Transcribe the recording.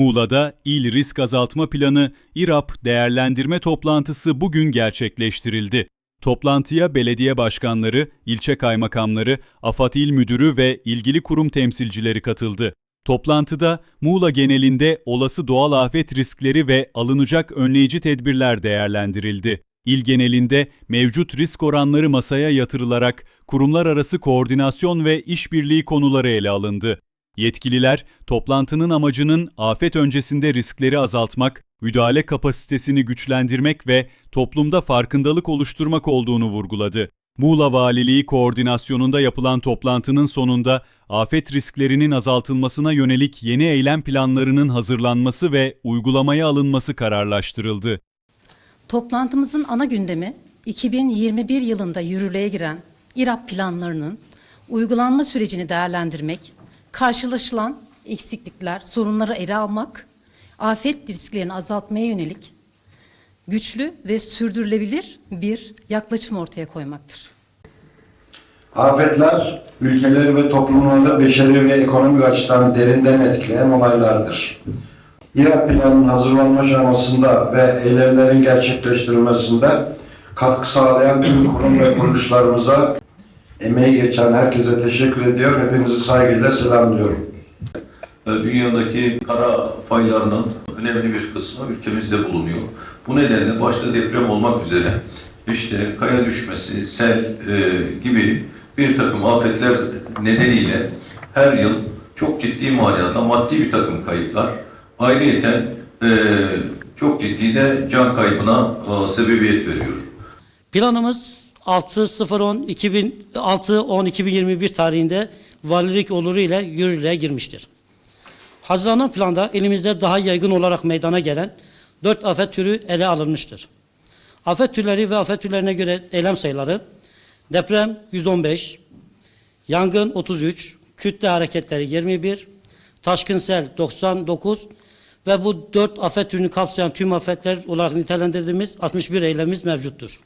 Muğla'da İl Risk Azaltma Planı İRAP değerlendirme toplantısı bugün gerçekleştirildi. Toplantıya belediye başkanları, ilçe kaymakamları, AFAD İl Müdürü ve ilgili kurum temsilcileri katıldı. Toplantıda Muğla genelinde olası doğal afet riskleri ve alınacak önleyici tedbirler değerlendirildi. İl genelinde mevcut risk oranları masaya yatırılarak kurumlar arası koordinasyon ve işbirliği konuları ele alındı. Yetkililer, toplantının amacının afet öncesinde riskleri azaltmak, müdahale kapasitesini güçlendirmek ve toplumda farkındalık oluşturmak olduğunu vurguladı. Muğla Valiliği koordinasyonunda yapılan toplantının sonunda afet risklerinin azaltılmasına yönelik yeni eylem planlarının hazırlanması ve uygulamaya alınması kararlaştırıldı. Toplantımızın ana gündemi 2021 yılında yürürlüğe giren İRAP planlarının uygulanma sürecini değerlendirmek, karşılaşılan eksiklikler, sorunları ele almak, afet risklerini azaltmaya yönelik güçlü ve sürdürülebilir bir yaklaşım ortaya koymaktır. Afetler, ülkeleri ve toplumları beşeri ve ekonomik açıdan derinden etkileyen olaylardır. İRAP planının hazırlanma aşamasında ve eylemlerin gerçekleştirilmesinde katkı sağlayan tüm kurum ve kuruluşlarımıza emeği geçen herkese teşekkür ediyor. Hepinizi saygıyla selamlıyorum. E, Dünyadaki kara faylarının önemli bir kısmı ülkemizde bulunuyor. Bu nedenle başta deprem olmak üzere işte kaya düşmesi, sel e, gibi bir takım afetler nedeniyle her yıl çok ciddi manada maddi bir takım kayıplar, ayrıyeten e, çok ciddi de can kaybına e, sebebiyet veriyor. Planımız 6.10.2021 tarihinde valilik oluru ile yürürlüğe girmiştir. Hazırlanan planda elimizde daha yaygın olarak meydana gelen dört afet türü ele alınmıştır. Afet türleri ve afet türlerine göre eylem sayıları deprem 115, yangın 33, kütle hareketleri 21, taşkın sel 99 ve bu dört afet türünü kapsayan tüm afetler olarak nitelendirdiğimiz 61 eylemimiz mevcuttur.